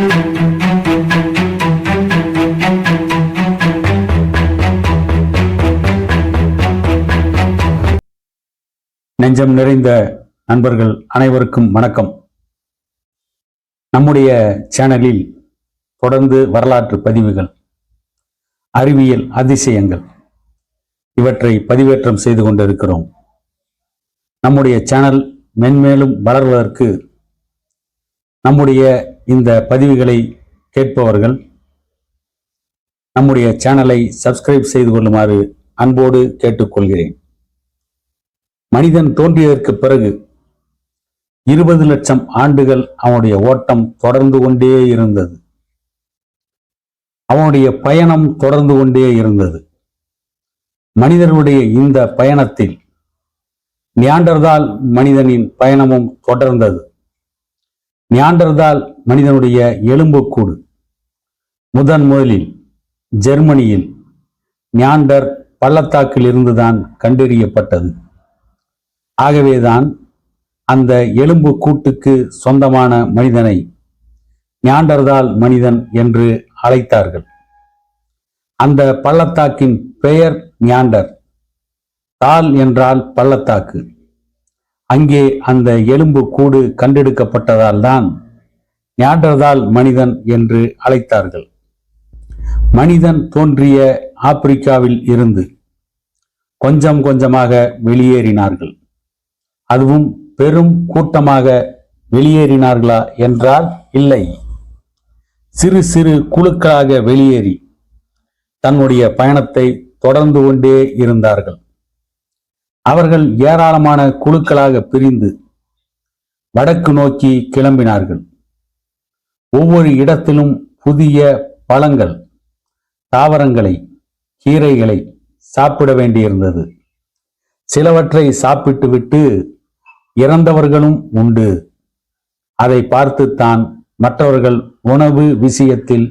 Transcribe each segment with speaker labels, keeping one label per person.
Speaker 1: நெஞ்சம் நிறைந்த நண்பர்கள் அனைவருக்கும் வணக்கம். நம்முடைய சேனலில் தொடர்ந்து வரலாற்று பதிவுகள் அறிவியல் அதிசயங்கள் இவற்றை பதிவேற்றம் செய்து கொண்டிருக்கிறோம். நம்முடைய சேனல் மென்மேலும் வளர்வதற்கு நம்முடைய இந்த பதிவுகளை கேட்பவர்கள் நம்முடைய சேனலை சப்ஸ்கிரைப் செய்து கொள்ளுமாறு அன்போடு கேட்டுக்கொள்கிறேன். மனிதன் தோன்றியதற்கு பிறகு இருபது லட்சம் ஆண்டுகள் அவனுடைய ஓட்டம் தொடர்ந்து கொண்டே இருந்தது. அவனுடைய பயணம் தொடர்ந்து கொண்டே இருந்தது. மனிதனுடைய இந்த பயணத்தில் நியாண்டர்தால் மனிதனின் பயணமும் தொடர்ந்தது. நியாண்டர்தால் மனிதனுடைய எலும்புக்கூடு. முதன் முதலில் ஜெர்மனியில் நியாண்டர் பள்ளத்தாக்கில் இருந்துதான் கண்டறியப்பட்டது. ஆகவேதான் அந்த எலும்பு கூட்டுக்கு சொந்தமான மனிதனை ஞாண்டர்தால் மனிதன் என்று அழைத்தார்கள். அந்த பள்ளத்தாக்கின் பெயர் ஞாண்டர் தால் என்றால் பள்ளத்தாக்கு. அங்கே அந்த எலும்பு கூடு கண்டெடுக்கப்பட்டதால் தான் ஞாண்டர்தால் மனிதன் என்று அழைத்தார்கள். மனிதன் தோன்றிய ஆப்பிரிக்காவில் இருந்து கொஞ்சம் கொஞ்சமாக வெளியேறினார்கள். அதுவும் பெரும் கூட்டமாக வெளியேறினார்களா என்றால் இல்லை. சிறு சிறு குழுக்களாக வெளியேறி தன்னுடைய பயணத்தை தொடர்ந்து கொண்டே இருந்தார்கள். அவர்கள் ஏராளமான குழுக்களாக பிரிந்து வடக்கு நோக்கி கிளம்பினார்கள். ஒவ்வொரு இடத்திலும் புதிய பழங்கள் தாவரங்களை கீரைகளை சாப்பிட வேண்டியிருந்தது. சிலவற்றை சாப்பிட்டுவிட்டு இறந்தவர்களும் உண்டு. அதை பார்த்துத்தான் மற்றவர்கள் உணவு விஷயத்தில்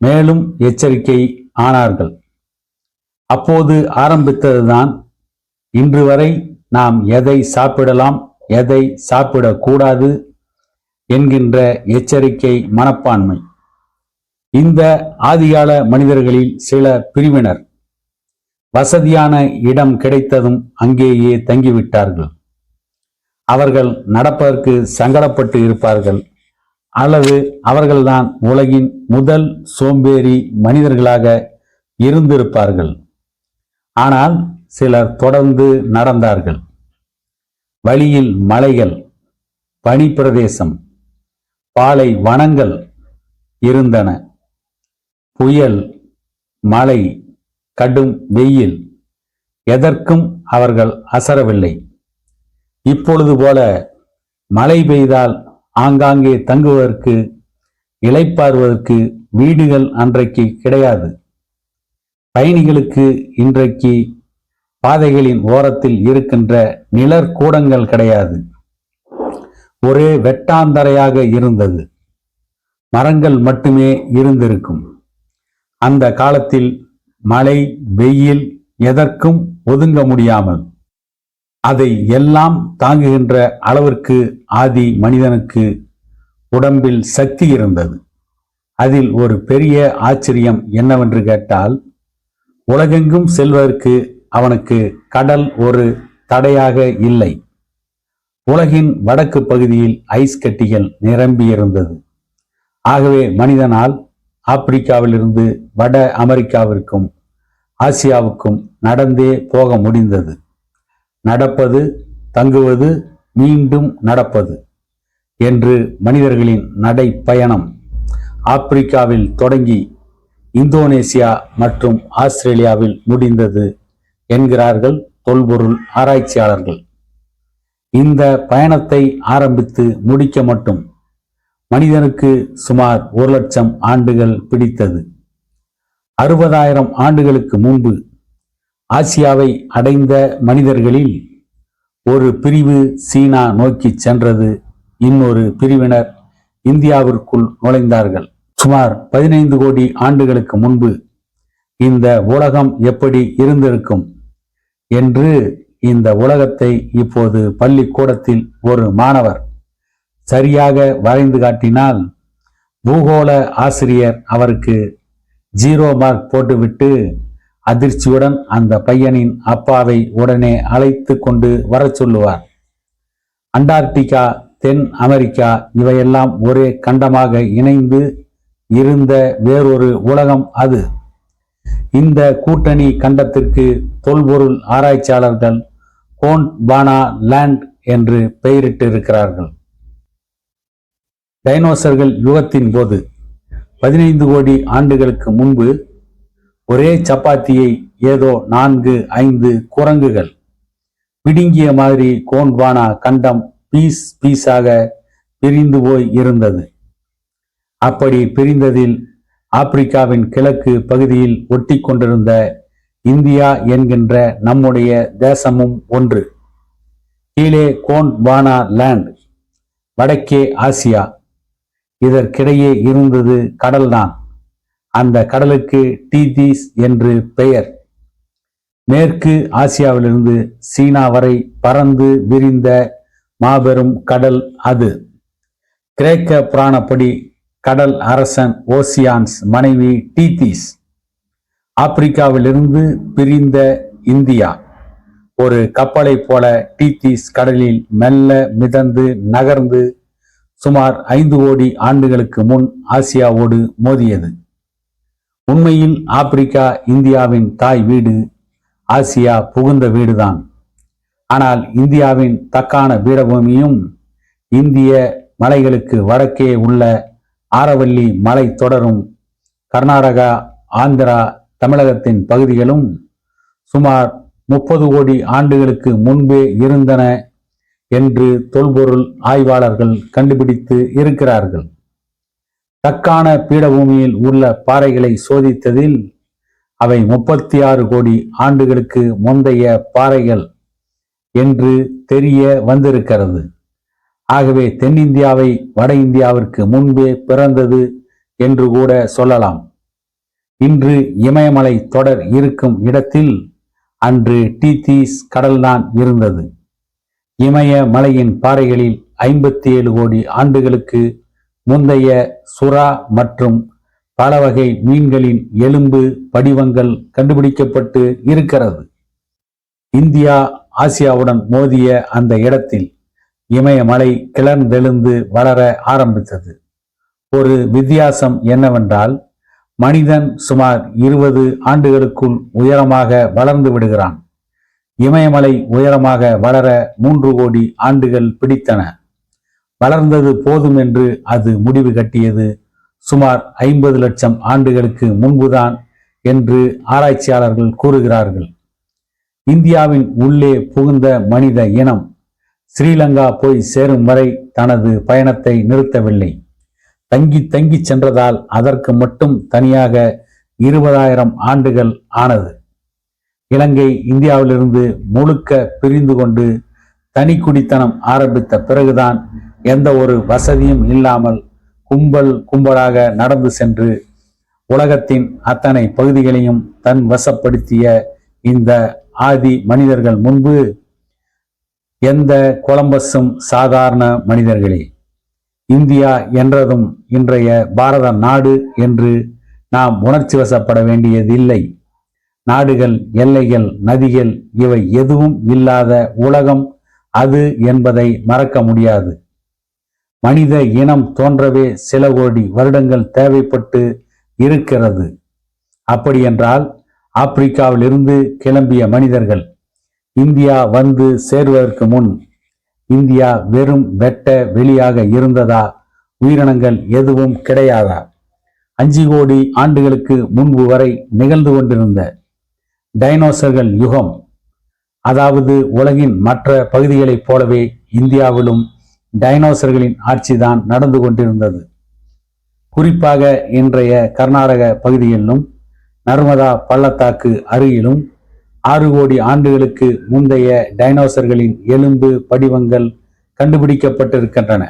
Speaker 1: மேலும் எச்சரிக்கை ஆனார்கள். அப்போது ஆரம்பித்ததுதான் இன்று வரை நாம் எதை சாப்பிடலாம் எதை சாப்பிடக்கூடாது என்கின்ற எச்சரிக்கை மனப்பான்மை. இந்த ஆதிகால மனிதர்களில் சில பிரிவினர் வசதியான இடம் கிடைத்ததும் அங்கேயே தங்கிவிட்டார்கள். அவர்கள் நடப்பதற்கு சங்கடப்பட்டு இருப்பார்கள். அல்லது அவர்கள்தான் உலகின் முதல் சோம்பேறி மனிதர்களாக இருந்திருப்பார்கள். ஆனால் சிலர் தொடர்ந்து நடந்தார்கள். வழியில் மலைகள் பனிப்பிரதேசம் பாலை வனங்கள் இருந்தன. புயல் மழை கடும் வெயில் எதற்கும் அவர்கள் அசரவில்லை. இப்பொழுது போல மழை பெய்தால் ஆங்காங்கே தங்குவதற்கு இளைப்பாறுவதற்கு வீடுகள் அன்றைக்கு கிடையாது. பயணிகளுக்கு இன்றைக்கு பாதைகளின் ஓரத்தில் இருக்கின்ற நிழற்கூடங்கள் கிடையாது. ஒரே வெட்டாந்தரையாக இருந்தது. மரங்கள் மட்டுமே இருந்திருக்கும். அந்த காலத்தில் மழை வெயில் எதற்கும் ஒதுங்க முடியாமல் அதை எல்லாம் தாங்குகின்ற அளவிற்கு ஆதி மனிதனுக்கு உடம்பில் சக்தி இருந்தது. அதில் ஒரு பெரிய ஆச்சரியம் என்னவென்று கேட்டால் உலகெங்கும் செல்வதற்கு அவனுக்கு கடல் ஒரு தடையாக இல்லை. உலகின் வடக்கு பகுதியில் ஐஸ் கட்டிகள் நிரம்பியிருந்தது. ஆகவே மனிதனால் ஆப்பிரிக்காவிலிருந்து வட அமெரிக்காவிற்கும் ஆசியாவுக்கும் நடந்தே போக முடிந்தது. நடப்பது தங்குவது மீண்டும் நடப்பது என்று மனிதர்களின் நடைப்பயணம் ஆப்பிரிக்காவில் தொடங்கி இந்தோனேசியா மற்றும் ஆஸ்திரேலியாவில் முடிந்தது. என்கிறார்கள் தொல்பொருள் ஆராய்ச்சியாளர்கள். இந்த பயணத்தை ஆரம்பித்து முடிக்க மட்டும் மனிதனுக்கு சுமார் ஒரு லட்சம் ஆண்டுகள் பிடித்தது. அறுபதாயிரம் ஆண்டுகளுக்கு முன்பு ஆசியாவை அடைந்த மனிதர்களில் ஒரு பிரிவு சீனா நோக்கி சென்றது. இன்னொரு பிரிவினர் இந்தியாவிற்குள் நுழைந்தார்கள். சுமார் பதினைந்து கோடி ஆண்டுகளுக்கு முன்பு இந்த உலகம் எப்படி இருந்திருக்கும்? என்று இந்த உலகத்தை இப்போது பள்ளிக்கூடத்தில் ஒரு மாணவர் சரியாக வரைந்து காட்டினால் பூகோள ஆசிரியர் அவருக்கு ஜீரோ மார்க் போட்டுவிட்டு அதிர்ச்சியுடன் அந்த பையனின் அப்பாவை உடனே அழைத்து கொண்டு வரச் சொல்லுவார். அண்டார்டிகா தென் அமெரிக்கா இவையெல்லாம் ஒரே கண்டமாக இணைந்து இருந்த வேறொரு உலகம் அது. இந்த கூட்டணி கண்டத்திற்கு தொல்பொருள் ஆராய்ச்சியாளர்கள் கோண்ட் பானா லேண்ட் என்று பெயரிட்டு இருக்கிறார்கள் டைனோசர்கள் யுகத்தின் போது பதினைந்து கோடி ஆண்டுகளுக்கு முன்பு ஒரே சப்பாத்தியை ஏதோ நான்கு ஐந்து குரங்குகள். பிடுங்கிய மாதிரி கோன்பானா கண்டம் பீஸ் பீஸாக பிரிந்து போய் இருந்தது. அப்படி பிரிந்ததில் ஆப்பிரிக்காவின் கிழக்கு பகுதியில் ஒட்டி கொண்டிருந்த இந்தியா என்கின்ற நம்முடைய தேசமும் ஒன்று. கீழே கோண்ட்வானா லேண்ட் வடக்கே ஆசியா. இதற்கிடையே இருந்தது கடல்தான். அந்த கடலுக்கு டீதீஸ் என்று பெயர். மேற்கு ஆசியாவிலிருந்து சீனா வரை பறந்து விரிந்த மாபெரும் கடல் அது. கிரேக்க புராணப்படி கடல் அரசன் ஓசியான்ஸ் மனைவி டீதீஸ் ஆப்பிரிக்காவிலிருந்து பிரிந்த இந்தியா. ஒரு கப்பலைப் போல டீதீஸ் கடலில் மெல்ல மிதந்து நகர்ந்து சுமார் ஐந்து கோடி ஆண்டுகளுக்கு முன் ஆசியாவோடு மோதியது. உண்மையில் ஆப்பிரிக்கா இந்தியாவின் தாய் வீடு ஆசியா புகுந்த வீடுதான். ஆனால் இந்தியாவின் தக்கான பீடபூமியும் இந்திய மலைகளுக்கு வடக்கே உள்ள ஆரவல்லி மலை தொடரும் கர்நாடகா ஆந்திரா தமிழகத்தின் பகுதிகளும் சுமார் முப்பது கோடி ஆண்டுகளுக்கு முன்பே இருந்தன என்று தொல்பொருள் ஆய்வாளர்கள் கண்டுபிடித்து இருக்கிறார்கள். தக்கான பீடபூமியில் உள்ள பாறைகளை சோதித்ததில் அவை முப்பத்தி ஆறு கோடி ஆண்டுகளுக்கு முந்தைய பாறைகள் என்று தெரிய வந்திருக்கிறது. ஆகவே தென்னிந்தியாவை வட இந்தியாவிற்கு முன்பே பிறந்தது என்று கூட சொல்லலாம். இன்று இமயமலை தொடர் இருக்கும் இடத்தில் அன்று டீத்தீஸ் கடல்தான் இருந்தது. இமய மலையின் பாறைகளில் ஐம்பத்தி ஏழு கோடி ஆண்டுகளுக்கு முந்தைய சுறா மற்றும் பல வகை மீன்களின் எலும்பு படிவங்கள் கண்டுபிடிக்கப்பட்டு இருக்கிறது. இந்தியா ஆசியாவுடன் மோதிய அந்த இடத்தில் இமயமலை கிளர்ந்தெழுந்து வளர ஆரம்பித்தது. ஒரு வித்தியாசம் என்னவென்றால் மனிதன் சுமார் இருபது ஆண்டுகளுக்குள் உயரமாக வளர்ந்து விடுகிறான். இமயமலை உயரமாக வளர மூன்று கோடி ஆண்டுகள் பிடித்தன. வளர்ந்தது போதும் என்று அது முடிவு கட்டியது. சுமார் ஐம்பது லட்சம் ஆண்டுகளுக்கு முன்புதான் என்று ஆராய்ச்சியாளர்கள் கூறுகிறார்கள். இந்தியாவின் உள்ளே புகுந்த மனித இனம் ஸ்ரீலங்கா போய் சேரும் வரை தனது பயணத்தை நிறுத்தவில்லை. தங்கி தங்கி சென்றதால் அதற்கு மட்டும் தனியாக இருபதாயிரம் ஆண்டுகள் ஆனது. இலங்கை இந்தியாவிலிருந்து முழுக்க பிரிந்து கொண்டு தனி குடித்தனம் ஆரம்பித்த பிறகுதான் எந்த ஒரு வசதியும் இல்லாமல் கும்பல் கும்பலாக நடந்து சென்று உலகத்தின் அத்தனை பகுதிகளையும் தன் வசப்படுத்திய இந்த ஆதி மனிதர்கள் முன்பு எந்த கொலம்பஸும் சாதாரண மனிதர்களே. இந்தியா என்றதும் இன்றைய பாரத நாடு என்று நாம் உணர்ச்சி வசப்பட வேண்டியதில்லை. நாடுகள் எல்லைகள் நதிகள் இவை எதுவும் இல்லாத உலகம் அது என்பதை மறக்க முடியாது. மனித இனம் தோன்றவே சில கோடி வருடங்கள் தேவைப்பட்டு இருக்கிறது. அப்படியென்றால் ஆப்பிரிக்காவிலிருந்து கிளம்பிய மனிதர்கள் இந்தியா வந்து சேருவதற்கு முன் இந்தியா வெறும் வெட்ட வெளியாக இருந்ததா? உயிரினங்கள் எதுவும் கிடையாதா? அஞ்சு கோடி ஆண்டுகளுக்கு முன்பு வரை நிகழ்ந்து கொண்டிருந்த டைனோசர்கள் யுகம் அதாவது உலகின் மற்ற பகுதிகளைப் போலவே இந்தியாவிலும் டைனோசர்களின் ஆட்சிதான் நடந்து கொண்டிருந்தது. குறிப்பாக இன்றைய கர்நாடக பகுதியிலும் நர்மதா பள்ளத்தாக்கு அருகிலும் ஆறு கோடி ஆண்டுகளுக்கு முந்தைய டைனோசர்களின் எலும்பு படிவங்கள் கண்டுபிடிக்கப்பட்டிருக்கின்றன.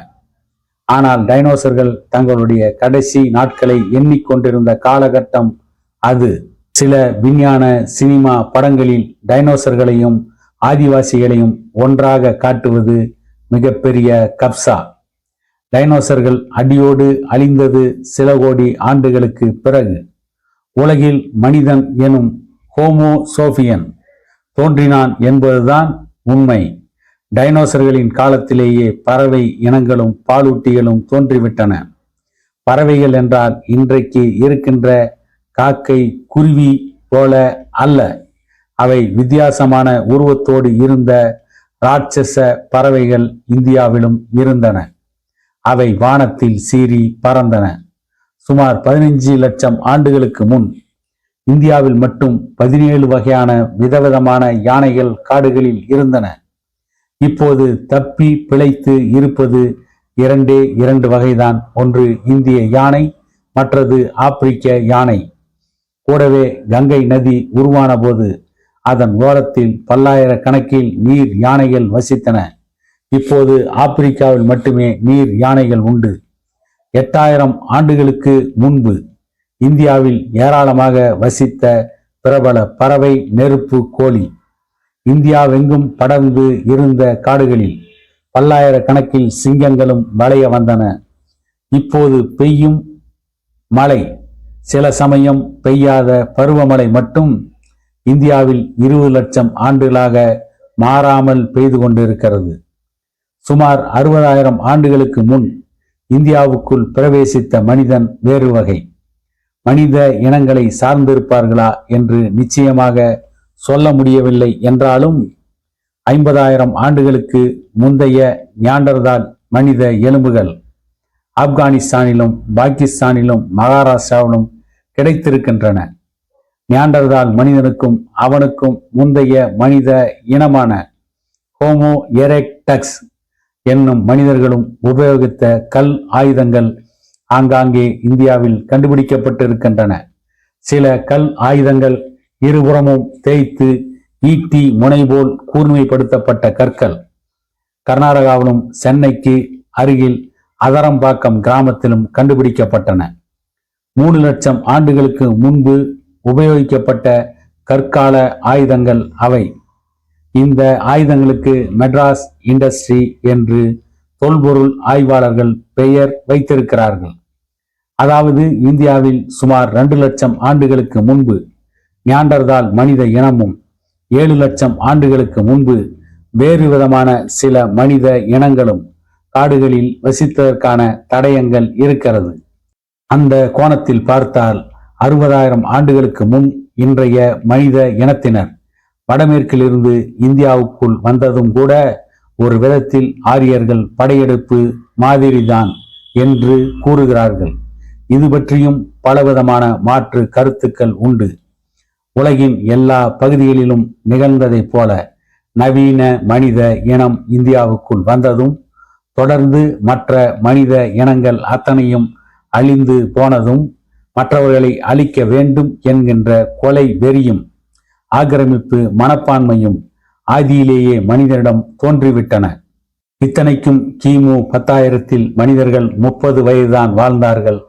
Speaker 1: ஆனால் டைனோசர்கள் தங்களுடைய கடைசி நாட்களை எண்ணிக்கொண்டிருந்த காலகட்டம் அது. சில விஞ்ஞான சினிமா படங்களில் டைனோசர்களையும் ஆதிவாசிகளையும் ஒன்றாக காட்டுவது மிகப்பெரிய கப்சா. டைனோசர்கள் அடியோடு அழிந்தது சில கோடி ஆண்டுகளுக்கு பிறகு. உலகில் மனிதன் எனும் ஹோமோ சோஃபியன். தோன்றினான் என்பதுதான் உண்மை. டைனோசர்களின் காலத்திலேயே பறவை இனங்களும் பாலூட்டிகளும் தோன்றிவிட்டன. பறவைகள் என்றால் இன்றைக்கு இருக்கின்ற காக்கை குருவி போல அல்ல. அவை வித்தியாசமான உருவத்தோடு இருந்த ராட்சச பறவைகள் இந்தியாவிலும் இருந்தன. அவை வானத்தில் சீறி பறந்தன. சுமார் பதினைஞ்சு லட்சம் ஆண்டுகளுக்கு முன் இந்தியாவில் மட்டும் பதினேழு வகையான விதவிதமான யானைகள் காடுகளில் இருந்தன. இப்போது தப்பி பிழைத்து இருப்பது இரண்டே இரண்டு வகைதான். ஒன்று இந்திய யானை மற்றது ஆப்பிரிக்க யானை. கூடவே கங்கை நதி உருவான போது அதன் ஓரத்தில் பல்லாயிரக்கணக்கில் நீர் யானைகள் வசித்தன. இப்போது ஆப்பிரிக்காவில் மட்டுமே நீர் யானைகள் உண்டு. எட்டாயிரம் ஆண்டுகளுக்கு முன்பு இந்தியாவில் ஏராளமாக வசித்த பிரபல பறவை நெருப்பு கோழி. இந்தியாவெங்கும் படர்ந்து இருந்த காடுகளில் பல்லாயிரக்கணக்கில் சிங்கங்களும் வளைய வந்தன. இப்போது பெய்யும் மழை. சில சமயம் பெய்யாத பருவமழை மட்டும் இந்தியாவில் இருபது லட்சம் ஆண்டுகளாக மாறாமல் பெய்து கொண்டிருக்கிறது. சுமார் அறுபதாயிரம் ஆண்டுகளுக்கு முன் இந்தியாவுக்குள் பிரவேசித்த மனிதன் வேறு வகை. மனித இனங்களை சார்ந்திருப்பார்களா என்று நிச்சயமாக சொல்ல முடியவில்லை என்றாலும் ஐம்பதாயிரம் ஆண்டுகளுக்கு முந்தைய ஞாண்டர்தால் மனித எலும்புகள் ஆப்கானிஸ்தானிலும் பாகிஸ்தானிலும் மகாராஷ்டிராவிலும் கிடைத்திருக்கின்றன. ஞாண்டர்தால் மனிதனுக்கும் அவனுக்கும் முந்தைய மனித இனமான ஹோமோ எரெக்டக்ஸ் என்னும் மனிதர்களும் உபயோகித்த கல் ஆயுதங்கள் ஆங்காங்கே இந்தியாவில் கண்டுபிடிக்கப்பட்டிருக்கின்றன. சில கல் ஆயுதங்கள் இருபுறமும் தேய்த்து ஈட்டி முனை போல் கூர்மைப்படுத்தப்பட்ட கற்கள். கர்நாடகாவிலும் சென்னைக்கு அருகில் அதரம்பாக்கம் கிராமத்திலும் கண்டுபிடிக்கப்பட்டன. மூணு லட்சம் ஆண்டுகளுக்கு முன்பு உபயோகிக்கப்பட்ட கற்கால ஆயுதங்கள் அவை. இந்த ஆயுதங்களுக்கு மெட்ராஸ் இண்டஸ்ட்ரி என்று தொல்பொருள் ஆய்வாளர்கள் பெயர் வைத்திருக்கிறார்கள். அதாவது இந்தியாவில் சுமார் ரெண்டு லட்சம் ஆண்டுகளுக்கு முன்பு ஞாண்டர்தால் மனித இனமும் ஏழு லட்சம் ஆண்டுகளுக்கு முன்பு வேறு விதமான சில மனித இனங்களும் காடுகளில் வசித்ததற்கான தடயங்கள் இருக்கிறது. அந்த கோணத்தில் பார்த்தால் அறுபதாயிரம் ஆண்டுகளுக்கு முன் இன்றைய மனித இனத்தினர் வடமேற்கிலிருந்து இந்தியாவுக்குள் வந்ததும் கூட ஒரு விதத்தில் ஆரியர்கள் படையெடுப்பு மாதிரிதான் என்று கூறுகிறார்கள். இது பற்றியும் பலவிதமான மாற்று கருத்துக்கள் உண்டு. உலகின் எல்லா பகுதிகளிலும் நிகழ்ந்ததைப் போல நவீன மனித இனம் இந்தியாவுக்குள் வந்ததும் தொடர்ந்து மற்ற மனித இனங்கள் அத்தனையும் அழிந்து போனதும் மற்றவர்களை அழிக்க வேண்டும் என்கின்ற கொலை வெறியும் ஆக்கிரமிப்பு மனப்பான்மையும் ஆதியிலேயே மனிதனிடம் தோன்றிவிட்டன. இத்தனைக்கும் கிமு பத்தாயிரத்தில் மனிதர்கள் முப்பது வயதுதான் வாழ்ந்தார்கள்.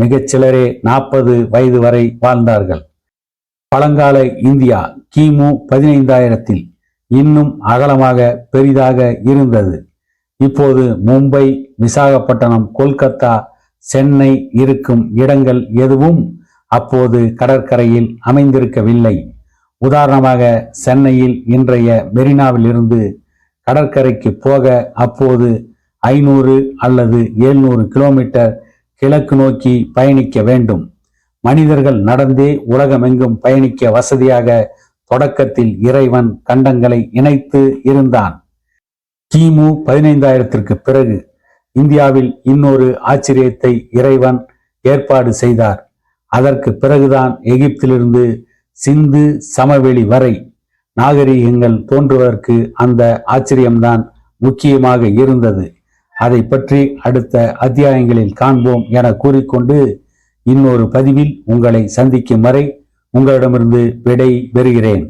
Speaker 1: மிகச் சிலரே நாற்பது வயது வரை வாழ்ந்தார்கள். பழங்கால இந்தியா கிமு பதினைந்தாயிரத்தில் இன்னும் அகலமாக பெரிதாக இருந்தது. இப்போது மும்பை விசாகப்பட்டினம் கொல்கத்தா சென்னை இருக்கும் இடங்கள் எதுவும் அப்போது கடற்கரையில் அமைந்திருக்கவில்லை. உதாரணமாக சென்னையில் இன்றைய மெரினாவிலிருந்து கடற்கரைக்கு போக அப்போது ஐநூறு அல்லது எழுநூறு கிலோமீட்டர் கிழக்கு நோக்கி பயணிக்க வேண்டும். மனிதர்கள் நடந்தே உலகமெங்கும் பயணிக்க வசதியாக தொடக்கத்தில் இறைவன் கண்டங்களை இணைத்து இருந்தான். கிமு பதினைந்தாயிரத்திற்கு பிறகு இந்தியாவில் இன்னொரு ஆச்சரியத்தை இறைவன் ஏற்பாடு செய்தார். அதற்கு பிறகுதான் எகிப்திலிருந்து சிந்து சமவெளி வரை நாகரிகங்கள் தோன்றுவதற்கு அந்த ஆச்சரியம்தான் முக்கியமாக இருந்தது. அதை பற்றி அடுத்த அத்தியாயங்களில் காண்போம் என கூறிக்கொண்டு இன்னொரு பதிவில் உங்களை சந்திக்கும் வரை உங்களிடமிருந்து விடை பெறுகிறேன்.